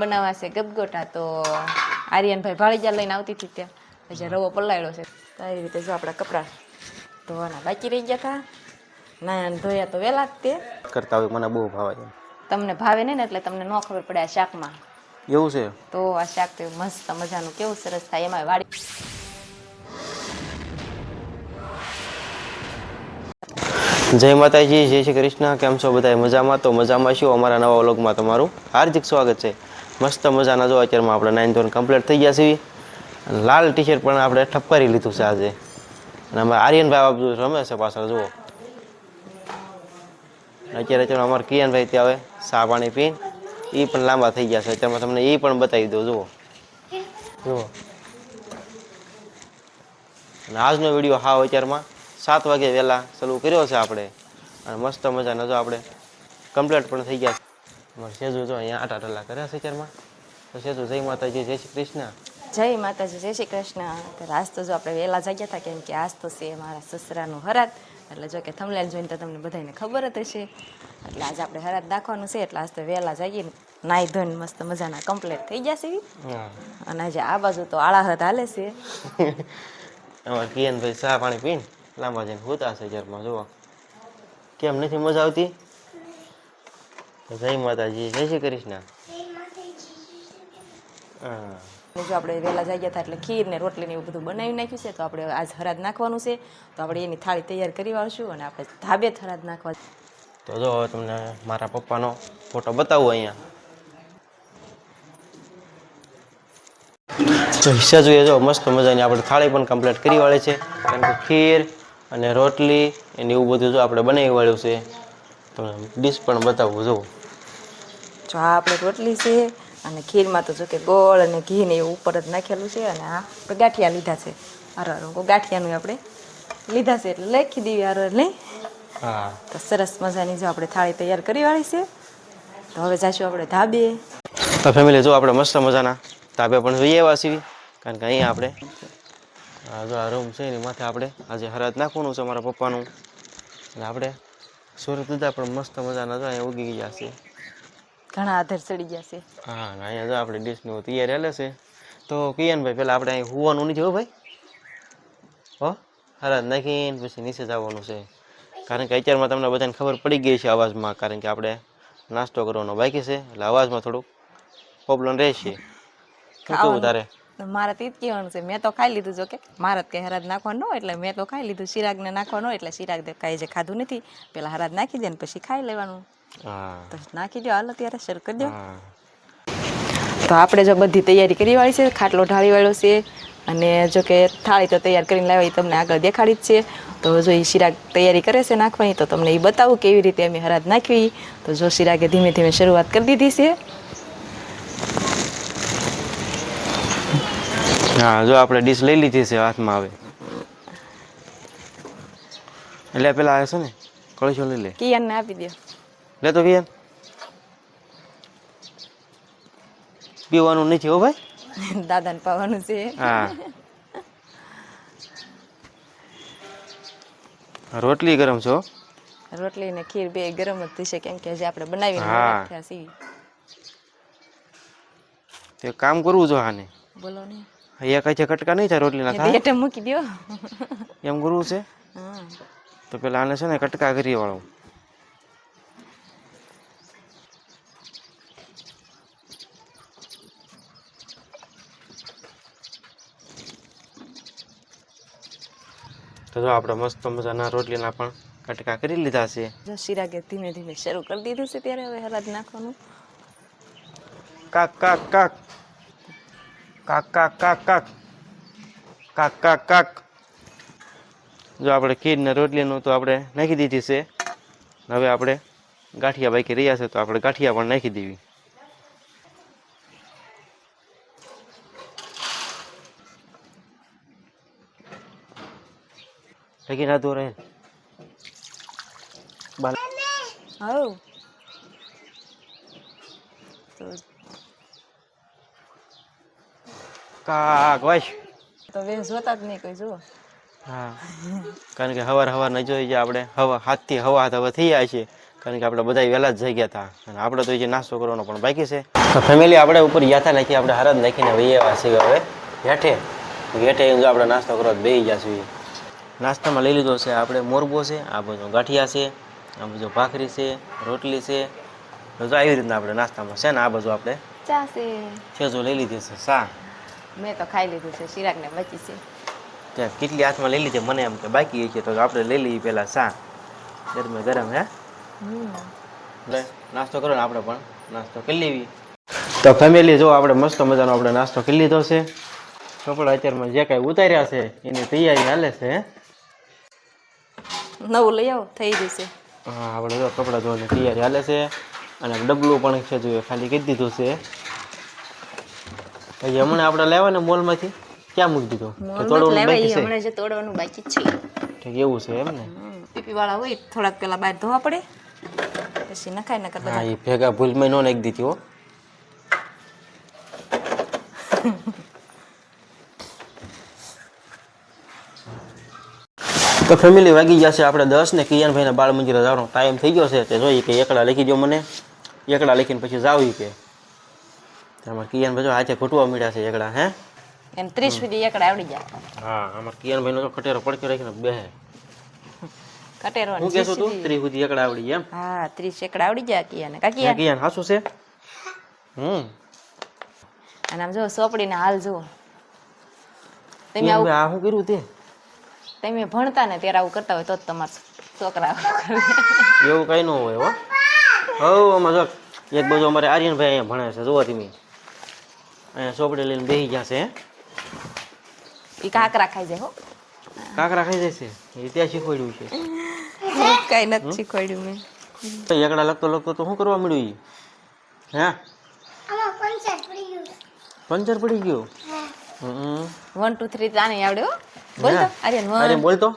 બનાવવા છે ગબગોટા તો આર્યનભાઈ ભાળીજા લઈને આવતી હતી ત્યાં. પછી રવો પલાળ્યો છે. તો આવી રીતે જો આપણા કપડાં ધોવાના બાકી રહી ગયા હતા ના ધોયા તો વહેલા જ તે. કરતા હોય મને બહુ ભાવે છે તમને ભાવે નહીં ને એટલે તમને ન ખબર પડે આ શાકમાં. એવું છે? તો આ શાક તો મસ્ત મજાનું કેવું સરસ થાય એમાં વાડી જય માતાજી જય શ્રી કૃષ્ણ. કેમ છો બધા મજામાં? તો મજામાં શું અમારા નવા વ્લોગમાં તમારું હાર્દિક સ્વાગત છે. મસ્ત મજાના જો અત્યારમાં આપણે નાઇન ધોરણ કમ્પ્લીટ થઈ ગયા છીએ. લાલ ટી શર્ટ પણ આપણે ઠપકારી લીધું છે આજે. અને અમે આર્યનભાઈ બધું રમે છે પાછળ, જુઓ. અત્યારે અત્યારે અમારે કિયાનભાઈ ત્યાં આવે, ચા પાણી પીને. એ પણ લાંબા થઈ ગયા છે. અત્યારમાં તમને એ પણ બતાવી દઉં, જુઓ. જુઓ. અને આજનો વીડિયો હાવ અત્યારમાં સાત વાગે વહેલા ચાલુ કર્યો છે આપણે. અને મસ્ત મજાનો જો આપણે કમ્પ્લીટ પણ થઈ ગયા છે. અમારે સેજુ જો અહીંયા આટા ટલા કર્યા છે અત્યારમાં. તો સેજુ જય માતાજી જય શ્રી કૃષ્ણ. જય માતાજી જય શ્રી કૃષ્ણ. ત્યારે આજ તો જો આપણે વહેલા જાગ્યા હતા કેમ કે આજ તો છે મારા સસરાનું હરાત. એટલે જો કે થમલેલ જોઈને તો તમને બધાને ખબર જ હશે. એટલે આજે આપણે હરાત દાખવાનું છે એટલે આજ તો વહેલા જાગીને નાઈ ધોઈને મસ્ત મજાના કમ્પ્લીટ થઈ ગયા છે અને આજે આ બાજુ તો આળાહત હાલે છે. અમારે કિયનભાઈ ચા પાણી પીને લાંબા જઈને હોતા છે જરમાં જુઓ. કેમ નથી મજા આવતી? તો જય માતાજી જય શ્રી કૃષ્ણ. હા. જો આપણે વહેલા જાગ્યા હતા એટલે ખીર ને રોટલી ને એવું બધું બનાવી નાખ્યું છે તો આપણે આજ હરાદ નાખવાનું છે. તો આપણે એની થાળી તૈયાર કરી વાળશું અને આપણે ધાબે હરાદ નાખવા તો જો હવે તમને મારા પપ્પાનો ફોટો બતાવું અહીંયા. તો હિસ્સા જોઈએ જો મસ્ત મજાની આપણે થાળી પણ કમ્પ્લીટ કરી વાળી છે. કારણ કે ખીર અને રોટલી એને એવું બધું જો આપણે બનાવી વાળ્યું છે. તમને ડીશ પણ બતાવું જો જો આ આપણે રોટલી છે અને ખીરમાં તો જો કે ગોળ અને ઘી ને એવું ઉપર જ નાખેલું છે અને આ આપણે ગાંઠિયા લીધા છે. હારો હારો ગાંઠિયાનું આપણે લીધા છે એટલે લખી દઈએ હારો નહીં હા. તો સરસ મજાની જો આપણે થાળી તૈયાર કરી વાળી છે. તો હવે જઈશું આપણે ધાબે. તો ફેમિલી જો આપણે મસ્ત મજાના ધાબે પણ જોઈએ એવા છીએ. કારણ કે અહીંયા આપણે જો આ રૂમ છે એની માથે આપણે આજે હરાજ નાખવાનું છે મારા પપ્પાનું. એટલે આપણે સુરત દીધા પણ મસ્ત મજાના જો અહીંયા ઉગી ગયા છે ઘણા આધાર ચડી ગયા છે. હા ના અહીંયા જો આપણે ડીશનું તૈયાર હેલે છે. તો કિયનભાઈ પહેલાં આપણે અહીં હોવાનું નથી હો ભાઈ? હો? હરાજ નાખીને પછી નીચે જવાનું છે. કારણ કે અત્યારમાં તમને બધાને ખબર પડી ગઈ છે અવાજમાં કારણ કે આપણે નાસ્તો કરવાનો બાકી છે એટલે અવાજમાં થોડુંક પ્રોબ્લેમ રહેશે. કેવું તારે? મારે તો જ કહેવાનું છે મેં તો ખાઈ લીધું જો કે મારે કે હરાજ નાખવાનું હોય એટલે મેં તો ખાઈ લીધું. ચિરાગને નાખવાનું હોય એટલે ચિરાગ કાંઈ જે ખાધું નથી પેલા હરાજ નાખી દે ને પછી ખાઈ લેવાનું. તો નાખી દો હાલો ત્યારે શરૂ કરી દો તો આપણે જો બધી તૈયારી કરી વાળી છે ખાટલો ઢાળી વાળો છે અને જો કે થાળી તો તૈયાર કરીને લાવી તમને આગળ દેખાડી જ છે. તો જો એ શિરાગ તૈયારી કરે છે નાખવાની તો તમને એ બતાવું કેવી રીતે અમે હરાજ નાખવી. તો જો શિરાગે ધીમે ધીમે શરૂઆત કરી દીધી છે. હા જો આપણે ડીશ લઈ લીધી છે હાથમાં આવે એટલે પેલા આવે છે ને કળશો લઈ લે. કિયાનને આપી દો લે તો ભાઈ પીવાનું નથી હો ભાઈ? દાદાને પાવાનું છે. હા. રોટલી ગરમ છો? રોટલી ને ખીર બે ગરમ જ થશે કેમ કે જે આપણે બનાવીને રાખ્યા છીએ. તે કામ કરવું જો આને. બોલો ને. અહીંયા કઈ કટકા નહીં થાય રોટલીના એ થાય બેટે મૂકી દો એમ કરવું છે? તો પેલા આને છે ને કટકા કરી વાળું. તો જો આપણે મસ્ત મજાના રોટલીના પણ કટકા કરી લીધા છે. જો શિરાગે ધીમે ધીમે શરૂ કરી દીધું છે ત્યારે હવે હલાદ નાખવાનું. કાક કાક કાક. કાક કાક કાક કાક. કાક કાક કાક. જો આપણે ખીર ને રોટલીનું તો આપણે નાખી દીધી છે. હવે આપણે ગાંઠિયા બાકી રહ્યા છે તો આપણે ગાંઠિયા પણ નાખી દેવી. ઢકી ના દોરે હવ તો કાક વાશ તો વેસ જોતા જ નહીં કઈ જુઓ. હા. કારણ કે હવાર હવાર ન જોઈ જાય આપણે. હવા હાથથી હવા હાથ હવે થઈ જાય છે. કારણ કે આપણે બધા વહેલા જ જઈ ગયા હતા અને આપણે તો જે નાસ્તો કરવાનો પણ બાકી છે. તો ફેમિલી આપણે ઉપર યાથા નાખી આપણે હારા જ નાખીને વહી આવ્યા છીએ હવે. હેઠે. હેઠે આપણે નાસ્તો કરવા બેસી જશું નાસ્તામાં લઈ લીધો છે. આપણે મોરબો છે આ બાજુ ગાંઠિયા છે આ બધો ભાખરી છે રોટલી છે. તો આવી રીતના આપણે નાસ્તામાં છે ને આ બાજુ આપણે છે. છેજો લઈ લીધી છે સા મેં તો ખાઈ લીધું છે શિરાકને બચી છે. ત્યાં કેટલી હાથમાં લઈ લીધી મને એમ કે બાકી છે તો આપણે લઈ લઈએ પહેલાં સા ગરમે ગરમ હે? નાસ્તો કરો ને આપણે પણ. નાસ્તો કરી લેવી. તો ફેમિલી જો આપણે મસ્ત મજાનો આપણે નાસ્તો કરી લીધો છે. કપડા અત્યારમાં જે કાંઈ ઉતાર્યા છે એની તૈયારી હાલે છે હે? નવું લઈ આવો થઈ જશે હા આપણે જો કપડાં ધોવાની તૈયારી હાલે છે. અને ડબલું પણ છે જો એ ખાલી કહી દીધું છે. પછી હમણાં આપણે લેવા ને મોલમાંથી? ક્યાં મૂકી દીધું? તોડવાનું બાકી છે? હમણાં જે તોડવાનું બાકી છે. ઠીક એવું છે એમ ને? પીપી વાળા હોય થોડાક પેલા બહાર ધોવા પડે. પછી નખાય નકર હા એ ભેગા ભૂલમાં નો નાખી દીધી હો. તો ફેમિલી વાગી જશે આપણે દસ ને કિયાનભાઈને બાળ મંદિરે જવાનો ટાઈમ થઈ ગયો છે તે જોઈએ કે એકડા લખી દો મને. એકડા લખીને પછી જાવી કે. અમારે કિયાનભાઈ જો આજે ઘૂંટવા મળ્યા છે એકડા હે? એમ ત્રીસ સુધી એકડા આવડી જાય હા અમારે કિયાનભાઈનો તો ખટેરો પડકે રાખીને બે. કટેરો હું કહેશું તું? ત્રીસ સુધી એકડા આવડી એમ? હા ત્રીસ એકડા આવડી જાય કિયાને. કા કિયાન કિયાન હાસું છે? હમ. અને આમ જો સોપડીને હાલ જો તમે આવું આ શું કર્યું તે? તમે ભણતા ને ત્યારે આવું કરતા હોય તો જ તમારા છોકરા એવું કઈ ન હોય હો. હવ આમાં જો એક બાજુ અમારે આર્યનભાઈ અહીંયા ભણે છે જોવા તમે. અહીંયા ચોપડી લઈને બેસી જશે હે. ઈ કાકરા ખાઈ જાય હો. કાકરા ખાઈ જશે એ ત્યાં શીખવાડ્યું છે. કઈ નથી શીખવાડ્યું મેં. તો એકડા લખતો લખતો તો શું કરવા મળ્યું ઈ? હે? પંચર પડી ગયું. હમ. વન ટુ થ્રી તાને આવડે હો બોલ તો આર્યન અરે વન બોલ તો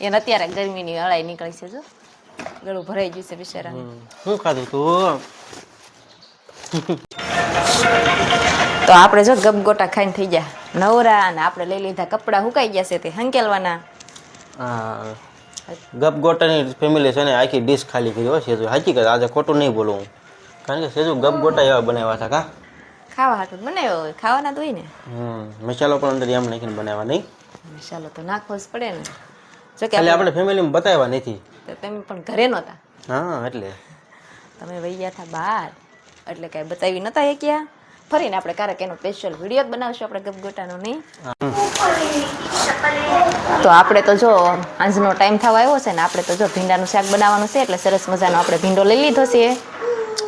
એને અત્યારે ગરમીની અળાઈ નીકળી છે જો ગળું ભરાઈ ગયું છે બિચારા. શું ખાધું તું તો આપણે જો ગપગોટા ખાઈને થઈ ગયા નવરા અને આપણે લઈ લીધા કપડાં હુકાઈ ગયા છે તે હંકેલવાના ગપગોટાની ગપ ફેમિલી છે ને આખી ડીશ ખાલી કરી હોય સેજુ સાચી આજે ખોટું નહીં બોલું કારણ કે સેજુ ગપગોટા એવા બનાવ્યા હતા કા ખાવા હાટું બનાવ્યો હોય ખાવાના તો હોય ને હમ મસાલો પણ અંદર એમ નાખીને બનાવ્યા નહીં? ચાલો તો નાખવો જ પડે ને. જો કે ખાલી આપણે ફેમિલીમાં બતાવ્યા નથી. તો તમે પણ ઘરે નહોતા. હા એટલે. તમે વહી ગયા હતા બહાર. એટલે કાંઈ બતાવી નહોતા એ ક્યાં. ફરીને આપણે ક્યારેક એનો સ્પેશિયલ વીડિયો જ બનાવશું આપણે ગપગોટાનો નહીં? તો આપણે તો જો આજનો ટાઈમ થવા આવ્યો છે ને આપણે તો જો ભીંડાનું શાક બનાવવાનું છે એટલે સરસ મજાનો આપણે ભીંડો લઈ લીધો છે.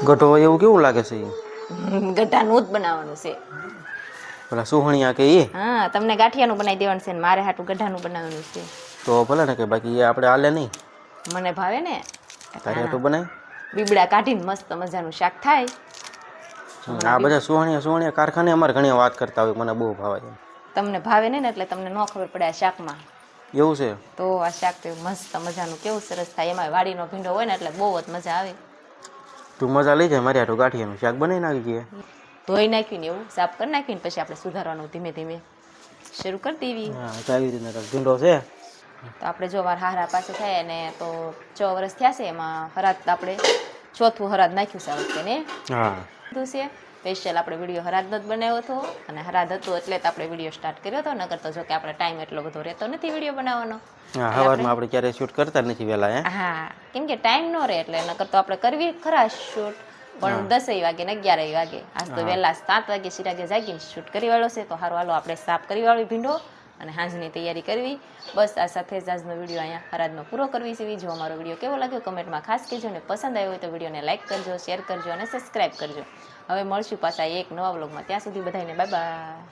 ગઢો એવું કેવું લાગે છે? ગઢાનું જ બનાવવાનું છે. પેલા સુહણિયા કે એ હા તમને ગાંઠિયાનું બનાવી દેવાનું છે ને મારે હાટું ગઢાનું બનાવવાનું છે. તો ભલે ને કે બાકી એ આપણે હાલે નહીં. મને ભાવે ને? તારે તો બનાય? બીબડા કાઢીને મસ્ત મજાનું શાક થાય. આ બધા સુહણિયા સુહણિયા કારખાને અમારે ઘણી વાત કરતા હોય મને બહુ ભાવે છે તમને ભાવે નહીં ને એટલે તમને ન ખબર પડે આ શાકમાં. એવું છે? તો આ શાક તો મસ્ત મજાનું કેવું સરસ થાય. એમાં વાડીનો ભીંડો હોય ને એટલે બહુ જ મજા આવે. તું મજા લઈ જાય મારી હાટું ગાંઠિયાનું શાક બનાવી નાખી ધોઈ નાખ્યું ને એવું સાફ કરી નાખીને પછી આપણે સુધારવાનું ધીમે ધીમે. શરૂ કરી દેવી. હા આવી રીતના કાંઈક ભીંડો છે. તો આપણે જો વાર હારા પાસે થાય ને તો છ વર્ષ થયા છે એમાં હરાદ આપણે ચોથું હરાદ નાખ્યું છે આ વખતે ને. હા. કીધું છે. સ્પેશિયલ આપણે વીડિયો હરાદનો જ બનાવ્યો હતો અને હરાદ હતો એટલે જ આપણે વીડિયો સ્ટાર્ટ કર્યો હતો નકર તો જો કે આપણે ટાઈમ એટલો બધો રહેતો નથી વીડિયો બનાવવાનો. હા સવારમાં આપણે ક્યારે શૂટ કરતા નથી વહેલા હા? કેમ કે ટાઈમ ન રહે એટલે નકર તો આપણે કરવી ખરા શૂટ પણ દસે વાગે ને અગિયાર વાગે. આજ તો વહેલા સાત વાગે સિરાગે જાગીને શૂટ કરી વાળો છે તો હારું હાલો આપણે સાફ કરી વાળી ભીંડો. અને સાંજની તૈયારી કરવી. બસ આ સાથે જ આજનો વીડિયો અહીંયા હરાજનો પૂરો કરવી છે. જો અમારો વીડિયો કેવો લાગ્યો કમેન્ટમાં ખાસ કહેજો અને પસંદ આવ્યો હોય તો વિડીયોને લાઇક કરજો, શેર કરજો અને સબસ્ક્રાઈબ કરજો. હવે મળશું પાછા એક નવા વ્લોગમાં. ત્યાં સુધી બધાને બાય બાય.